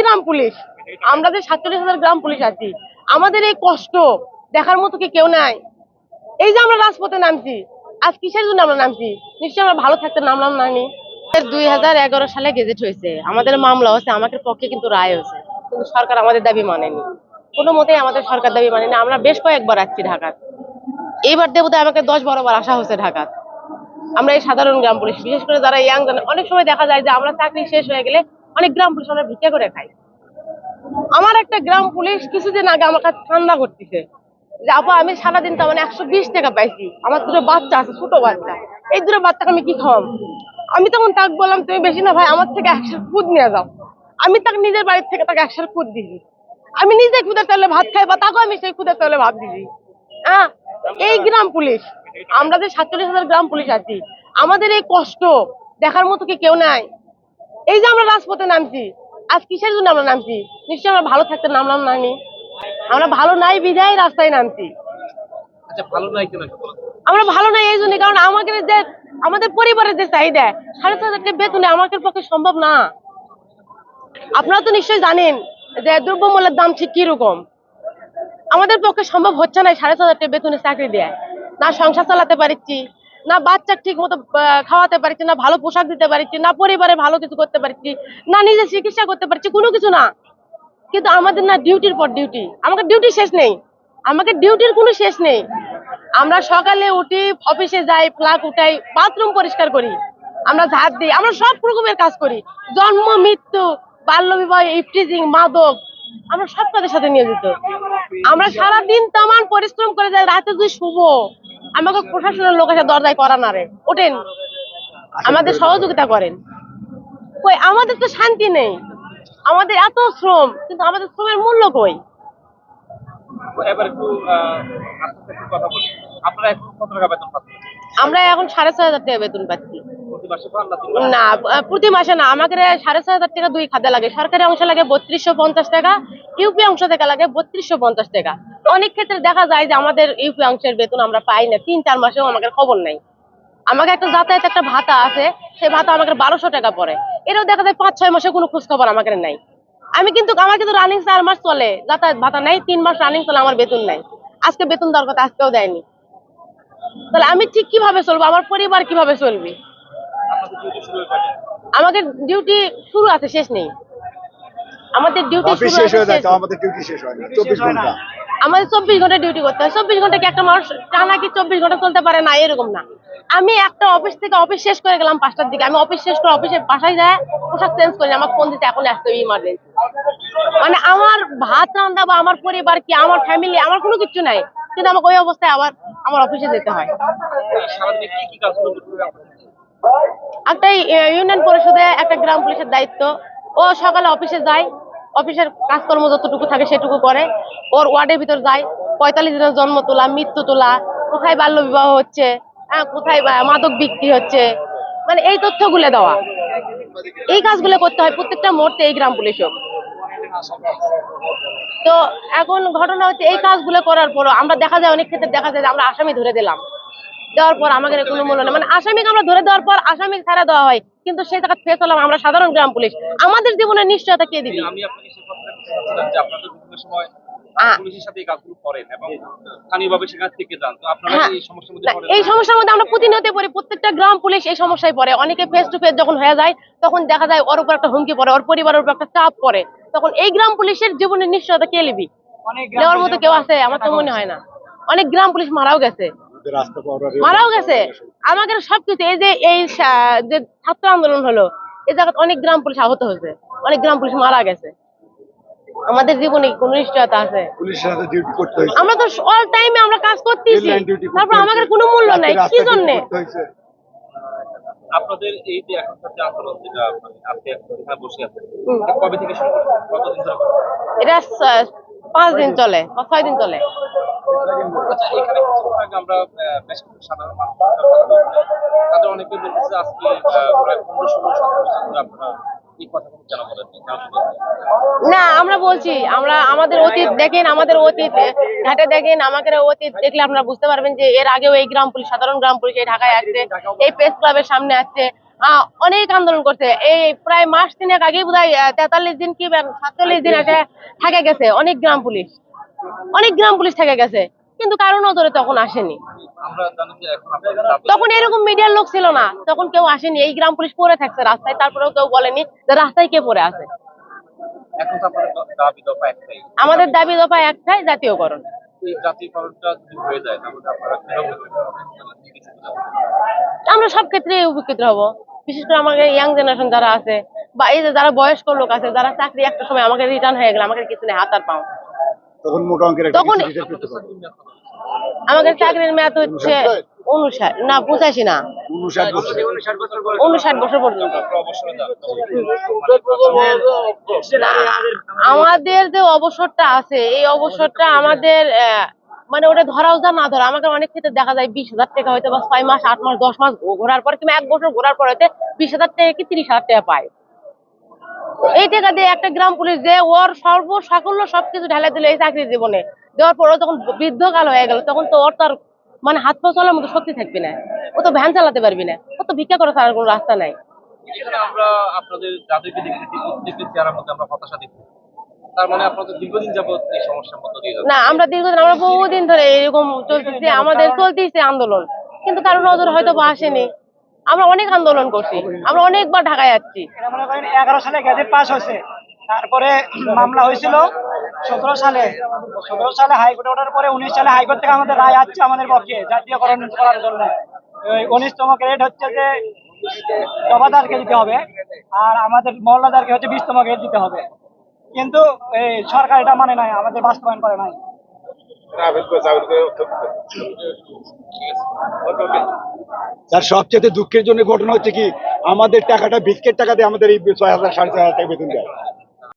গ্রাম police. আমরা যে সাতচল্লিশ হাজার গ্রাম পুলিশ আছি, আমাদের এই কষ্ট দেখার মতো কি কেউ নাই। এই যে আমরা রাজপথে নামছি, আজ কিসের জন্য আমরা নামছি? নিশ্চয়ই আমরা ভালো থাকতে নামলাম নানি দুই হাজার এগারো সালে গেজেট হয়েছে, আমাদের মামলা হয়েছে আমাদের পক্ষে কিন্তু রায় হয়েছে, কিন্তু সরকার আমাদের দাবি মানেনি। কোনো মতেই আমাদের সরকার দাবি মানেনি। আমরা বেশ কয়েকবার আসছি ঢাকার। এইবার দেবতে আমাকে দশ বারো বার আসা হয়েছে ঢাকার। আমরা এই সাধারণ গ্রাম পুলিশ, বিশেষ করে যারা ইয়াং অনেক সময় দেখা যায় যে আমরা চাকরি শেষ হয়ে গেলে অনেক গ্রাম পুলিশ আমরা ভিক্ষা করে খাই। আমার একটা গ্রাম পুলিশ কিছুদিন আগে আমার কাছে ঠান্ডা করতেছে যে, আপা, আমি সারাদিন তো মানে একশো বিশ টাকা পাইছি। আমার দুটো বাচ্চা আছে, ছোট বাচ্চা। এই দুটো বাচ্চাকে আমি কি খাওয়াম? আমি তখন তাকে বললাম, তুমি বেশি না ভাই, আমার থেকে একশো খুদ নিয়ে যাও। আমি তাকে নিজের বাড়ির থেকে তাকে একশো খুদ দিছি। আমি নিজে খুদের তাহলে ভাত খাই, বা তাকেও আমি সেই খুদের তাহলে ভাত দিছি। হ্যাঁ এই গ্রাম পুলিশ, আমরা যে সাতচল্লিশ হাজার গ্রাম পুলিশ আছি, আমাদের এই কষ্ট দেখার মতো কি কেউ নাই? এই যে আমরা রাজপথে নামছি আজ কিসের জন্য আমরা নামছি? নিশ্চয়ই আমরা ভালো থাকতে নামলাম নানি আমরা ভালো নাই বিদায় রাস্তায় নামছি। আচ্ছা। আমরা ভালো নাই এই জন্য কারণ আমাদের যে আমাদের পরিবারের যে চাহিদা সাড়ে ছয় হাজার টাকা বেতনে আমাদের পক্ষে সম্ভব না। আপনারা তো নিশ্চয়ই জানেন যে দ্রব্যমূল্যের দাম ঠিক কীরকম। আমাদের পক্ষে সম্ভব হচ্ছে না সাড়ে ছয় হাজার টাকা বেতনে চাকরি দেয়। না সংসার চালাতে পারছি না বাচ্চা ঠিক মতো খাওয়াতে পারছি না, ভালো পোশাক দিতে পারছি না, পরিবারে ভালো কিছু করতে পারছি না, নিজে চিকিৎসা করতে পারছি, কোনো কিছু না। কিন্তু আমাদের না ডিউটির পর ডিউটি। আমাকে ডিউটি শেষ নেই। আমাকে ডিউটির কোনো শেষ নেই। আমরা সকালে উঠি, অফিসে যাই প্লাগ উঠাই বাথরুম পরিষ্কার করি। আমরা ঝাড় দিই, আমরা সব রকমের কাজ করি। জন্ম, মৃত্যু, বাল্য বিবাহ ইফটিজিং মাদক, আমরা সব কাজের সাথে নিয়োজিত। আমরা সারা দিন তামান পরিশ্রম করে যাই, রাতে যদি শুভ আমাকে প্রশাসনের লোক এসে দরজায় করা না রে। ওঠেন। আমাদের সহযোগিতা করেন। কই আমাদের তো শান্তি নেই। আমাদের এত শ্রম কিন্তু আমাদের শ্রমের মূল্য কই? আমরা এখন সাড়ে ছয় হাজার টাকা বেতন পাচ্ছি। না প্রতি মাসে না। আমাকে সাড়ে ছয় হাজার টাকা দুই খাতে লাগে। সরকারি অংশ লাগে বত্রিশশো পঞ্চাশ টাকা ইউপি অংশ থেকে লাগে বত্রিশশো পঞ্চাশ টাকা। অনেক ক্ষেত্রে দেখা যায় যে আমাদের ইউপি অংশের বেতন আমরা পাই না তিন চার মাসেও আমাকে খবর নাই। আমাকে একটা যাতায়াত একটা ভাতা আছে সেই ভাতা আমাকে বারোশো টাকা পড়ে। এটাও দেখা যায় পাঁচ ছয় মাসে কোনো খোঁজ খবর আমাকে নাই। আমি কিন্তু আমার কিন্তু রানিং চার মাস চলে যাতায়াত ভাতা নাই তিন মাস রানিং চলে আমার বেতন নাই। আজকে বেতন দেওয়ার কথা আজকেও দেয়নি। তাহলে আমি ঠিক কীভাবে চলবো? আমার পরিবার কীভাবে চলবে? আমাদের ডিউটি শুরু আছে শেষ নেই। আমাদের ডিউটি শুরু শেষ আছে হয়ে যায়। আমাদের ডিউটি শেষ হয় না। চব্বিশ ঘণ্টা। আমাদের চব্বিশ ঘণ্টা ডিউটি করতে হয়। চব্বিশ ঘণ্টা কি একটা মানুষ টানা কি চব্বিশ ঘণ্টা চলতে পারে? না, এরকম না। আমি একটা অফিস থেকে অফিস শেষ করে গেলাম পাঁচটার দিকে। আমি অফিস শেষ করে অফিসে বাসায় যায়, পোশাক চেঞ্জ করি, আমার ফোন দিতে এখন আসতে ইমার্জেন্সি মানে আমার ভাত রান্না বা আমার পরিবার কি, আমার ফ্যামিলি আমার কোনো কিছু নাই। কিন্তু আমাকে ওই অবস্থায় আবার আমার অফিসে যেতে হয়। হবে? একটা ইউনিয়ন পরিষদে একটা গ্রাম পুলিশের দায়িত্ব। ও সকালে অফিসে যায় অফিসের কাজকর্ম যতটুকু থাকে সেটুকু করে। ওর ওয়ার্ডের ভিতর যায়, পঁয়তাল্লিশ দিনের জন্ম তোলা, মৃত্যু তোলা, কোথায় বাল্য বিবাহ হচ্ছে হ্যাঁ কোথায় মাদক বিক্রি হচ্ছে মানে এই তথ্যগুলো দেওয়া। এই কাজগুলো করতে হয় প্রত্যেকটা মুহূর্তে এই গ্রাম পুলিশও তো এখন ঘটনা হচ্ছে এই কাজগুলো করার পরও আমরা দেখা যায়, অনেক ক্ষেত্রে দেখা যায় যে আমরা আসামি ধরে দিলাম। দেওয়ার পর আমাদের কোনো মূল্য নেই। মানে আসামিকে আমরা ধরে দেওয়ার পর আসামি ছাড়া দেওয়া হয় কিন্তু সেই জায়গা ফেস হলাম আমরা সাধারণ গ্রাম পুলিশ। আমাদের জীবনের নিশ্চয়তা কে দিবি? আমি আপনাকে সে কথাটা বলতে যে আপনাদের বিভিন্ন সময় পুলিশের সাথে এই কাজগুলো করেন এবং স্থানীয়ভাবে সেখান থেকে যান। তো আপনারা হ্যাঁ। এই সমস্যার মধ্যে এই সমস্যার মধ্যে আমরা প্রতিনিয়ত পড়ি। প্রত্যেকটা গ্রাম পুলিশ এই সমস্যায় পড়ে। অনেকে ফেস টু ফেস যখন হয়ে যায় তখন দেখা যায় ওর উপর একটা হুমকি পড়ে ওর পরিবারের উপর একটা চাপ পড়ে। তখন এই গ্রাম পুলিশের জীবনের নিশ্চয়তা কে নিবি নেওয়ার মতো কেউ আছে? আমার তো মনে হয় না। অনেক গ্রাম পুলিশ মারাও গেছে। মারাও গেছে। আমাদের সবকিছু এই যে এই যে ছাত্র আন্দোলন হলো এই জায়গায় অনেক গ্রাম পুলিশ আহত হয়েছে। অনেক গ্রাম পুলিশ মারা গেছে। আমাদের জীবনে কোনো নিশ্চয়তা আছে? পুলিশের সাথে ডিউটি করতে হয়েছে। আমরা তো অল টাইমে আমরা কাজ করতেছি। তারপর আমাদের কোনো মূল্য নাই। কি জন্যে। আপনাদের এই যে এখনকার যে আন্দোলন যেটা মানে আজকে এখানে বসে আছে এটা কবে থেকে শুরু করছেন কতদিন ধরে? এটা পাঁচ দিন চলে ছয় দিন চলে আচ্ছা আমরা বেশ সাধারণ। তাদের অনেকে বলতেছে আজকে প্রায় পনেরো ষোলো সতেরো আপনারা? না আমরা বলছি আমরা আমাদের অতীত দেখেন আমাদের অতীত ঘাটে দেখেন আমাদের অতীত দেখলে আপনারা বুঝতে পারবেন যে এর আগেও এই গ্রাম পুলিশ সাধারণ গ্রাম পুলিশ এই ঢাকায় আসছে এই প্রেস ক্লাবের সামনে আসছে অনেক আন্দোলন করছে। এই প্রায় মাস তিনেক আগে বোধ হয় তেতাল্লিশ দিন কি সাতচল্লিশ দিন আছে থাকে গেছে। অনেক গ্রাম পুলিশ। অনেক গ্রাম পুলিশ থেকে গেছে। কিন্তু কারও নজরে তখন আসেনি। তখন এরকম মিডিয়ার লোক ছিল না। তখন কেউ আসেনি। এই গ্রাম পুলিশ পড়ে থাকছে রাস্তায়। তারপরেও কেউ বলেনি যে রাস্তায় কে পরে আছে। আমাদের দাবি দফা একটাই জাতীয়করণ। আমরা সব ক্ষেত্রে উপকৃত হব। বিশেষ করে আমাদের ইয়াং জেনারেশন যারা আছে বা এই যে যারা বয়স্ক লোক আছে যারা চাকরি একটা সময় আমাকে রিটার্ন হয়ে গেলে আমাকে কিছু নেই হাত আর পাও তখন মোটা অঙ্কের তখন- আমাদের চাকরির মেয়াদ হচ্ছে উনষাট না পঁচাশি না। উনষাট বছর। পর্যন্ত আপনারা অবসরে যান না, আমাদের যে অবসরটা আছে এই অবসরটা আমাদের আহ, মানে ওটা ধরাও যা না ধরা। আমাকে অনেক ক্ষেত্রে দেখা যায় বিশ হাজার টাকা হয়তো বা ছয় মাস, আট মাস, দশ মাস ঘোরার পর কিংবা এক বছর ঘোরার পর হয়তো বিশ হাজার টাকা কি তিরিশ হাজার টাকা পায়। এই টাকা দিয়ে একটা গ্রাম পুলিশ যে ওর সর্ব সাকল্য সবকিছু ঢেলে দিল এই চাকরির জীবনে। দেওয়ার পর যখন বৃদ্ধকাল হয়ে গেল, তখন তো ওর তার মানে হাত পা চলার মতো শক্তি থাকবে না। ও তো ভ্যান চালাতে পারবি না। ও তো ভিক্ষা করা ছাড়ার কোনো রাস্তা নাই। আমরা আপনাদের যাদেরকে দেখতেছি প্রত্যেকের চেহারার মধ্যে আমরা হতাশা দেখি তার মানে আপনাদের দীর্ঘদিন যাবত এই সমস্যার মধ্যে দিয়ে যাচ্ছে না আমরা দীর্ঘদিন আমরা বহুদিন ধরে এরকম চলতেছে। আমাদের চলতেছে আন্দোলন। কিন্তু কারও নজর হয়তো বা আসেনি। আমরা অনেক আন্দোলন করছি। আমরা অনেকবার ঢাকায় যাচ্ছি এগারো সালে গ্যাজেট পাস হয়েছে। তারপরে মামলা হয়েছিল সতেরো সালে। সতেরো সালে হাইকোর্টে ওঠার পরে উনিশ সালে হাইকোর্ট থেকে আমাদের রায় আসছে আমাদের পক্ষে জাতীয়করণ করার জন্য। ওই উনিশতম গ্রেড হচ্ছে যে জমাদারকে দিতে হবে। আর আমাদের মহল্লাদারকে হচ্ছে বিশতম গ্রেড দিতে হবে। কিন্তু সরকার এটা মানে নাই, আমাদের বাস্তবায়ন করে নাই। তার সবচেয়ে দুঃখের জন্য ঘটনা হচ্ছে কি, আমাদের টাকাটা ভিক্ষের টাকা দিয়ে আমাদের এই ছয় হাজার, সাড়ে ছয় হাজার টাকা বেতন দেয়।